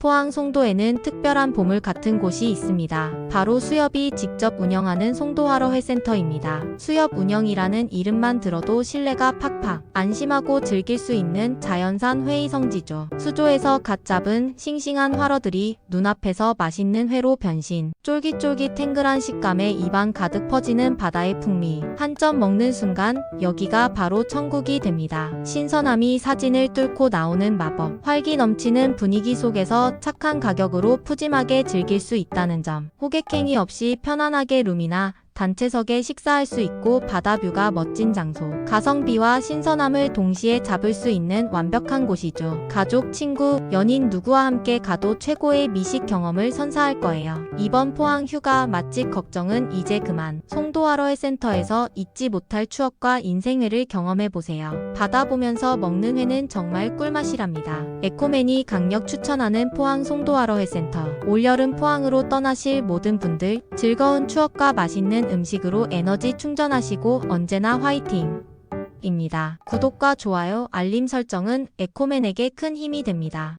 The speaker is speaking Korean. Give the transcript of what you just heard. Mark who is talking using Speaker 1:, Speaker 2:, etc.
Speaker 1: 포항 송도에는 특별한 보물 같은 곳이 있습니다. 바로 수협이 직접 운영하는 송도하러 회센터입니다. 수협 운영이라는 이름만 들어도 신뢰가 팍팍 안심하고 즐길 수 있는 자연산 회의 성지죠. 수조에서 갓 잡은 싱싱한 활어들이 눈앞에서 맛있는 회로 변신. 쫄깃쫄깃 탱글한 식감에 입안 가득 퍼지는 바다의 풍미. 한 점 먹는 순간 여기가 바로 천국이 됩니다. 신선함이 사진을 뚫고 나오는 마법. 활기 넘치는 분위기 속에서 착한 가격으로 푸짐하게 즐길 수 있다는 점. 호객행위 없이 편안하게 룸이나 단체석에 식사할 수 있고 바다뷰가 멋진 장소. 가성비와 신선함을 동시에 잡을 수 있는 완벽한 곳이죠. 가족, 친구, 연인 누구와 함께 가도 최고의 미식 경험을 선사할 거예요. 이번 포항 휴가 맛집 걱정은 이제 그만. 송도하러의 센터에서 잊지 못할 추억과 인생회를 경험해 보세요. 바다 보면서 먹는 회는 정말 꿀맛이랍니다. 에코맨이 강력 추천하는 포항 송도하러 회 센터. 올여름 포항으로 떠나실 모든 분들 즐거운 추억과 맛있는 음식으로 에너지 충전하시고 언제나 화이팅! 입니다. 구독과 좋아요, 알림 설정은 에코맨에게 큰 힘이 됩니다.